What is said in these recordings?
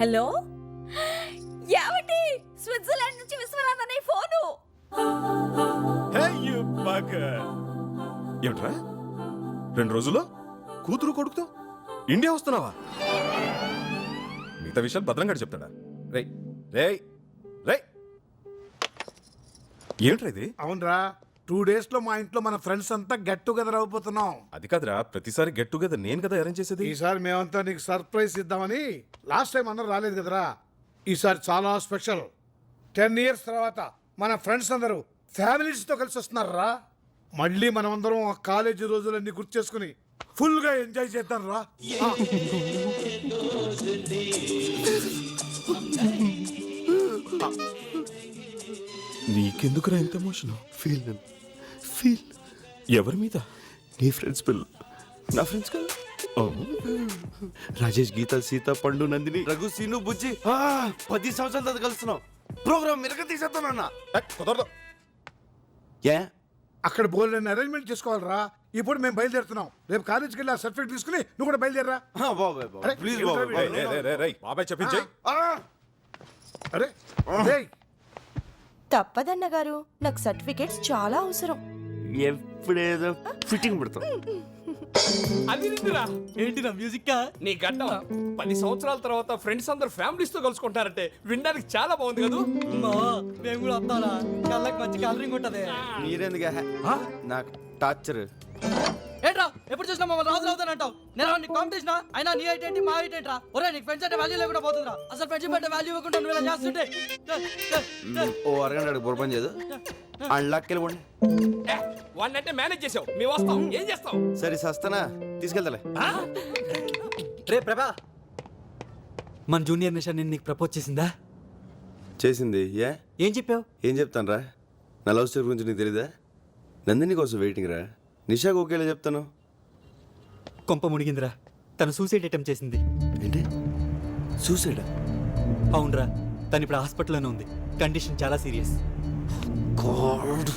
Hello? ఏమండి? Switzerland నుంచి విశ్వనాథ్ అనే ఫోను. హే యు బగర్ ఏమిట్రా? రెండు రోజుల్లో? కూతురు కొడుకుతో? ఇండియా వస్తున్నావా? మిగతా విషయాలు భద్రంగా చెప్తాడా? రే రే రే ఏమిట్రా ఇది? అవునరా. టూ డేస్లో మా ఇంట్లో మన ఫ్రెండ్స్ అంతా గెట్ టుగెదర్ అయిపోతున్నాం. అది కాదురా ప్రతిసారి గెట్ టుగెదర్ నేను కదా అరేంజ్ చేసేది? ఈసారి మేమంతా నీకు సర్ప్రైజ్ ఇద్దామని లాస్ట్ టైం అందరూ రాలేదు కదరా. ఈసారి చాలా స్పెషల్. టెన్ ఇయర్స్ తర్వాత మన ఫ్రెండ్స్ అందరూ ఫ్యామిలీస్తో కలిసి వస్తున్నారా? మళ్ళీ మనమందరం ఆ కాలేజీ రోజులన్నీ గుర్తు చేసుకుని ఫుల్గా ఎంజాయ్ చేద్దాం రా ఆ. నీకెందుకురా ఎంత ఎమోషన్ ఫీల్ ఫీల్. ఎవరి మీద? నీ ఫ్రెండ్స్ పిల్ల. నా ఫ్రెండ్స్ కదా. రాజేష్ గీత సీత పండు నందిని. రఘు సీను బుజ్జి. ఆ, పది సంవత్సరాల తర్వాత కలుస్తున్నాం. ప్రోగ్రామ్ మిరగ తీసేస్తానన్నా ఏ, కుదరదు. ఏ? అక్కడ బోల్డ్ అరేంజ్మెంట్ చేసుకోవాలరా. ఇప్పుడు మేము బయలుదేరుతున్నాం. రేపు కాలేజీకి వెళ్ళి ఆ సర్టిఫికేట్ తీసుకుని నువ్వు కూడా బయలుదేరరా. ఆ, బాబాయ్ బాబాయ్. అరే, ప్లీజ్ బాబాయ్ బాబాయ్. చెప్పించే అరే రేయ్, తప్పదన్న గారు నాకు సర్టిఫికేట్స్ చాలా అవసరం. ఎప్పుడేదో ఫిట్టింగ్ పెడతాం. అది నిందిరా ఏంటి నా మ్యూజిక్ నీ గడ్డం పది సంవత్సరాల తర్వాత ఫ్రెండ్స్ అందరు ఫ్యామిలీస్తో కలుసుకుంటారంటే వినడానికి చాలా బాగుంది కదా? మేము కూడా వస్తారా? కళ్ళకి మంచి కలరింగ్ ఉంటది. మీరెందుకు? నాకు టార్చర్. ఎప్పుడు చూసినా మమ్మల్ని రాజు అవుతానంటావు నేను నీకు కాంపిటీషన్ అయినా నీ ఏంటి మా హైట్ ఏంట్రా? ఒరే నీకు ఫ్రెండ్స్ అంటే వాల్యూ లేకుండా పోతుందిరా. అసలు ఫ్రెండ్షిప్ అంటే వాల్యూ ఇవ్వకుండా నువ్వు ఇలా చేస్తుంటే. ఓ అరగంట అడుగు బుర్రపని చేయదు. అండ్లాక్కి వెళ్ళిపోండి. వాడినంటే మేనేజ్ చేసావు. మేము వస్తాం. ఏం చేస్తాం? సరే సస్తనా. తీసుకెళ్తాలే. రే ప్రభా. మన జూనియర్ నిషా నేను నీకు ప్రపోజ్ చేసిందా? చేసింది ఏ? ఏం చెప్పావు? ఏం చెప్తాను రా నా లవ్ స్టోరీ గురించి నీకు తెలీదా? నందిని కోసం వెయిటింగ్ రా. నిషాకు ఒకేలా చెప్తాను? కొంప మునిగిందిరా. తను సూసైడ్ అటెంప్ట్ చేసింది. ఏంటి? సూసైడా అవునరా తను ఇప్పుడు హాస్పిటల్లోనే ఉంది. కండిషన్ చాలా సీరియస్. గాడ్!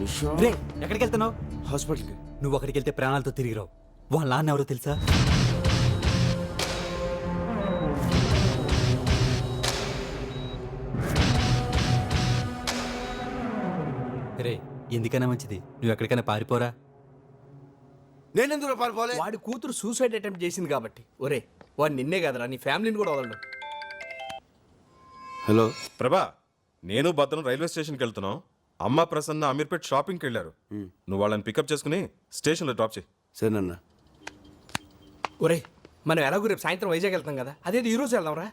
నిషా! రే ఎక్కడికి వెళ్తున్నావు హాస్పిటల్కి. నువ్వు అక్కడికి వెళ్తే ప్రాణాలతో తిరిగి రావు వాళ్ళ నాన్న ఎవరో తెలుసా? రే ఎందుకైనా మంచిది. నువ్వు ఎక్కడికైనా పారిపోరా. నేను ఎందుకు పారిపోలే? వాడి కూతురు సూసైడ్ అటెంప్ట్ చేసింది కాబట్టి. ఒరే వాడు నిన్నే కదరా నీ ఫ్యామిలీని కూడా వదలడు. హలో. ప్రభా నేను భద్రం రైల్వే స్టేషన్కి వెళ్తున్నాం. అమ్మ ప్రసన్న అమీర్పేట్ షాపింగ్కి వెళ్ళారు. నువ్వు వాళ్ళని పికప్ చేసుకుని స్టేషన్లో డ్రాప్ చేయి. సరేనన్నా ఒరే మనం ఎలాగో రేపు సాయంత్రం వైజాగ్ వెళ్తాం కదా. అదేది ఈ రోజు వెళ్దాం రా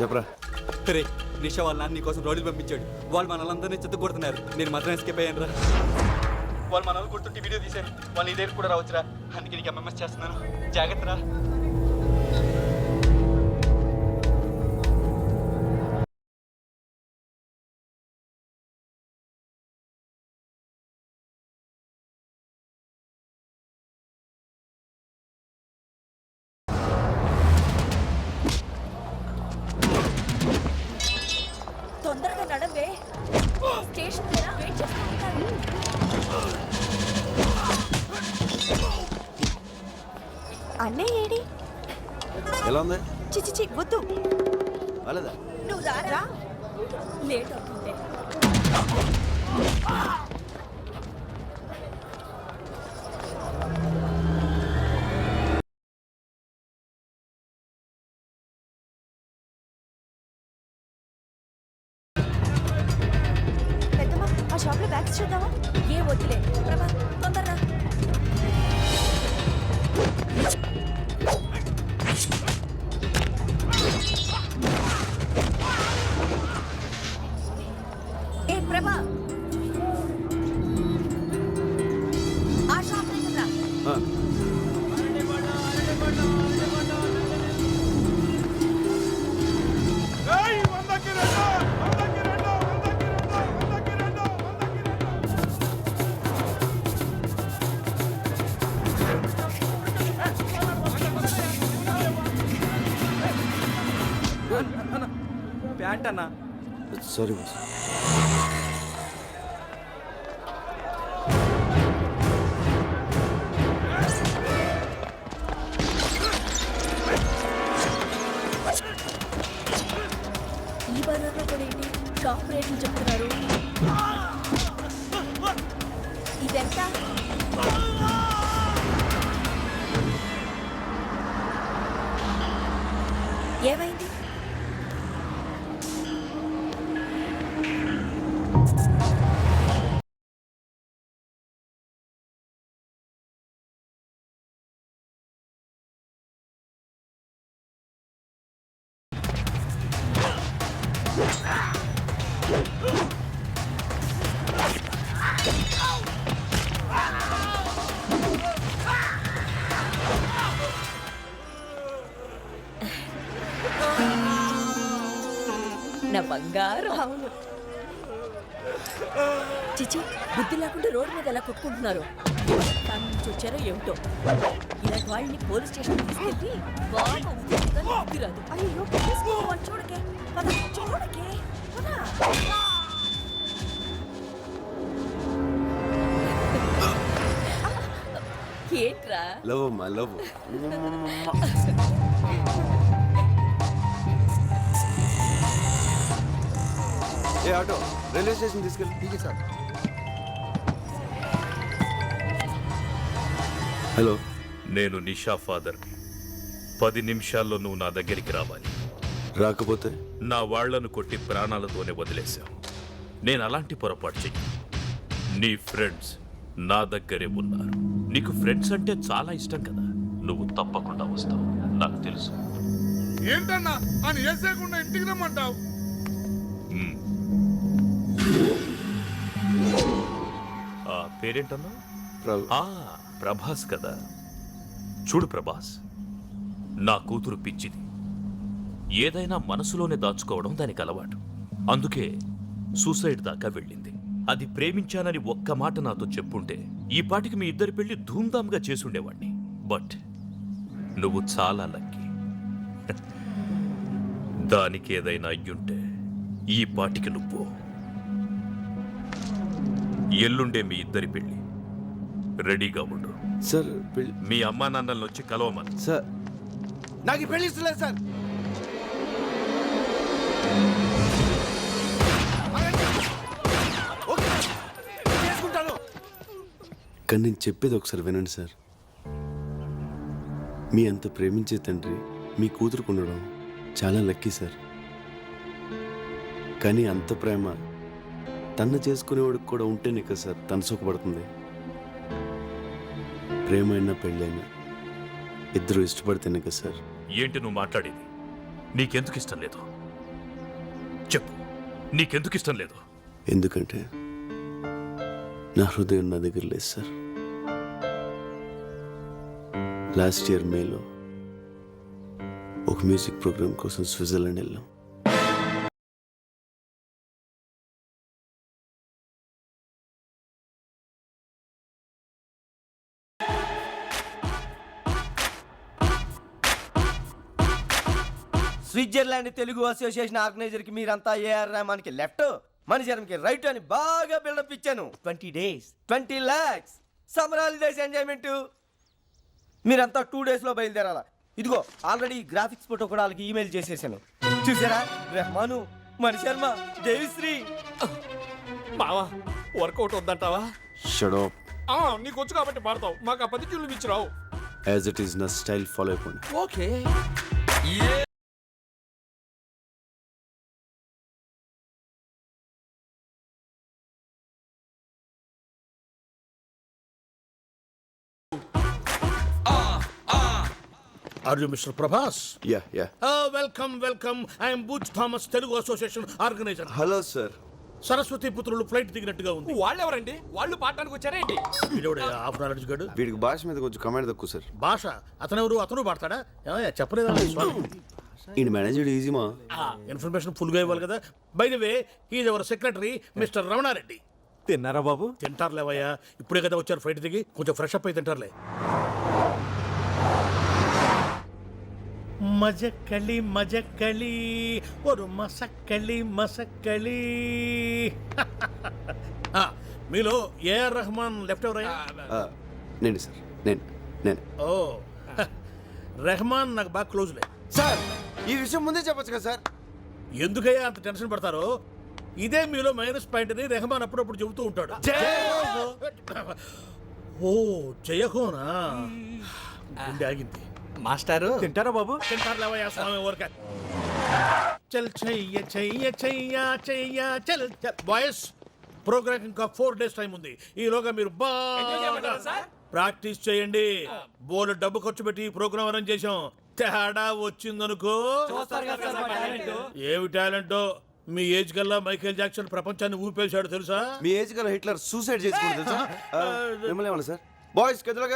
చెప్పరా. రే నిషా వాళ్ళ నాన్న నీకోసం రోడ్లు పంపించాడు. వాళ్ళు మనల్ని చెత్త కొడుతున్నారు నేను మాత్రం ఎస్కేప్ అయ్యాను రా వాళ్ళు మనల్ని గుర్తుంటే వీడియో తీశారు. వాళ్ళు ఇదే కూడా రావచ్చురా. అందుకే నీకు ఎంఎంఎస్ చేస్తున్నాను. జాగ్రత్త వద్దు వాళ్ళదా నువ్వు రారా? లేట్ అవుతుంది. సారీ బాస్ ఈ బజార్లో కూడా ఏంటి? షాప్ రేట్లు చెప్తున్నారు. ఇదెంత? ఏమైంది? బంగారం. అవును. చిచి బుద్ధి లేకుండా రోడ్డు మీద ఎలా కొట్టుకుంటున్నారు? ఫ్యామిలీ నుంచి వచ్చారో ఏమిటో? ఇలాంటి వాళ్ళని పోలీస్ స్టేషన్ తీసుకెళ్ళి బాగా బుద్ధి రాదు అయ్యో చూడకే. పద చూడకే. ఏంట్రా? లవ్ అమ్మా లవ్ ఏ ఆటో? రైల్వే స్టేషన్ తీసుకెళ్ళి. ఠీకే సార్. హలో. నేను నిషా ఫాదర్ని. పది నిమిషాల్లో నువ్వు నా దగ్గరికి రావాలి. రాకపోతే? నా వాళ్ళను కొట్టి ప్రాణాలతోనే వదిలేశావు. నేను అలాంటి పొరపాటు చెయ్యి నీ ఫ్రెండ్స్ నా దగ్గరే ఉన్నారు. నీకు ఫ్రెండ్స్ అంటే చాలా ఇష్టం కదా. నువ్వు తప్పకుండా వస్తావు. నాకు తెలుసు. ఏంటన్నా? అని వేసేయకుండా ఇంటికి రమ్మంటావు? ఆ పేరేంటన్నా? ప్ర- ఆ ప్రభాస్ కదా. చూడు ప్రభాస్ నా కూతురు పిచ్చిది. ఏదైనా మనసులోనే దాచుకోవడం దానికి అలవాటు. అందుకే సూసైడ్ దాకా వెళ్ళింది. అది ప్రేమించానని ఒక్క మాట నాతో చెప్పుంటే ఈ పాటికి మీ ఇద్దరి పెళ్ళి ధూమ్ధామ్గా చేసుండేవాణ్ణి. బట్ నువ్వు చాలా లక్కీ. దానికి ఏదైనా అయ్యుంటే ఈ పాటికి నువ్వు. ఎల్లుండే మీ ఇద్దరి పెళ్ళి రెడీగా ఉండు. సార్ పెళ్ళి మీ అమ్మా నాన్నల్ని వచ్చి కలవమని. సార్. నాకు ఈ పెళ్ళి ఇష్టం లేదు సార్. ఓకే, చేసుకుంటాను. కానీ నేను చెప్పేది ఒకసారి వినండి సార్. మీ అంత ప్రేమించే తండ్రి మీ కూతురుకు ఉండడం చాలా లక్కీ సార్. కానీ అంత ప్రేమ తను చేసుకునేవాడికి కూడా ఉంటేనే కదా సార్ తను సుఖపడుతుంది. ప్రేమ అయినా పెళ్ళైనా ఇద్దరు ఇష్టపడితేనే కదా సార్. ఏంటి నువ్వు మాట్లాడేది? నీకెందుకు ఇష్టం లేదు? చెప్పు. నీకెందుకు ఇష్టం లేదు? ఎందుకంటే నా హృదయం నా దగ్గర లేదు సార్. లాస్ట్ ఇయర్ మేలో ఒక మ్యూజిక్ ప్రోగ్రామ్ కోసం స్విట్జర్లాండ్ వెళ్ళాం. స్విట్జర్లాండ్ తెలుగు అసోసియేషన్ ఆర్గనైజర్కి మీరంతా ఏఆర్ రెహమాన్కి లెఫ్ట్. మణిశరంకి రైట్ అని బాగా బిల్డప్ ఇచ్చాను. Twenty days. Twenty lakhs. Summer holidays enjoyment. మీరంతా టూ డేస్లో బయలుదేరాలా? ఇదిగో ఆల్రెడీ గ్రాఫిక్స్ ఫోటో కూడా వాళ్ళకి ఈమెయిల్ చేసేసాను. చూసారా? రెహమాను మణిశర్మ దేవిశ్రీ. మావా వర్కౌట్ వద్దంటావా? షడో ఆ, నీకు వచ్చు కాబట్టి పాడతావు మాకు ఆ పది చూలు ఇచ్చిరావు యాజ్ ఇట్ ఈస్ నా స్టైల్ ఫాలో అయిపోండి. Okay. Are you mister Prabhas yeah yeah welcome welcome I'm Butch Thomas Telugu association organiser hello sir Saraswati పుత్రులు ఫ్లైట్ దిగినట్టుగా ఉంది. వాళ్ళెవరండి? వాళ్ళు పాడటానికి వచ్చారేంటి వీడోడే హాఫ్ నాలెడ్జ్ గడు వీడికి భాష మీద కొంచెం కమాండ్ తక్కువ సార్ భాష? అతనెవరు? అతను పాడతాడా? ఏమయ్య, చెప్పలేదా ఈయన మేనేజర్ ఈజీమా ఇన్ఫర్మేషన్ ఫుల్గా ఇవ్వాలి కదా. By the way he's our secretary mister Ramanareddy తిన్నారా బాబు? తింటారులేవయ్యా ఇప్పుడే కదా వచ్చారు ఫ్లైట్ దిగి. కొంచెం ఫ్రెష్ అప్ అయి తింటారులే. మజక్కళి మజక్కళి ஒரு మసక్కళి మసక్కళి ఆ, మీలో ఏఆర్ రెహమాన్ లెఫ్ట్ ఎవరయ్యా నేను సార్ నేను నేను. ఓ రెహమాన్ నాకు బాగా క్లోజ్లే సార్ ఈ విషయం ముందే చెప్పొచ్చు కదా సార్? ఎందుకయ్యా అంత టెన్షన్ పడతారో? ఇదే మీలో మైనస్ పాయింట్ అని రెహమాన్ అప్పుడప్పుడు చెబుతూ ఉంటాడు. ఓ జయహోనా? గుండె ఆగింది. మాస్టారు. తింటారా బాబు? తింటారులేవయ్యా స్వామి ఊరక. చల్ చెయ్య చెయ్య చెయ్య చెయ్య చల్ చల్. బాయ్స్ ప్రోగ్రామ్ ఇంకా ఫోర్ డేస్ టైం ఉంది. ఈలోగా మీరు బాగా ప్రాక్టీస్ చేయండి. బోలు డబ్బు ఖర్చు పెట్టి ప్రోగ్రామ్ అరేంజ్ చేసాం తేడా వచ్చిందనుకో. ఏమి టాలెంటో? మీ ఏజ్ కల్లా మైకేల్ జాక్సన్ ప్రపంచాన్ని ఊపేశాడు తెలుసా? మీ ఏజ్ గల హిట్లర్ సూసైడ్ చేసుకుంటుంది తెలుసా? ఆ, మిమ్మల్ని ఏమన్నా సార్? బాయ్స్ గదిలోకి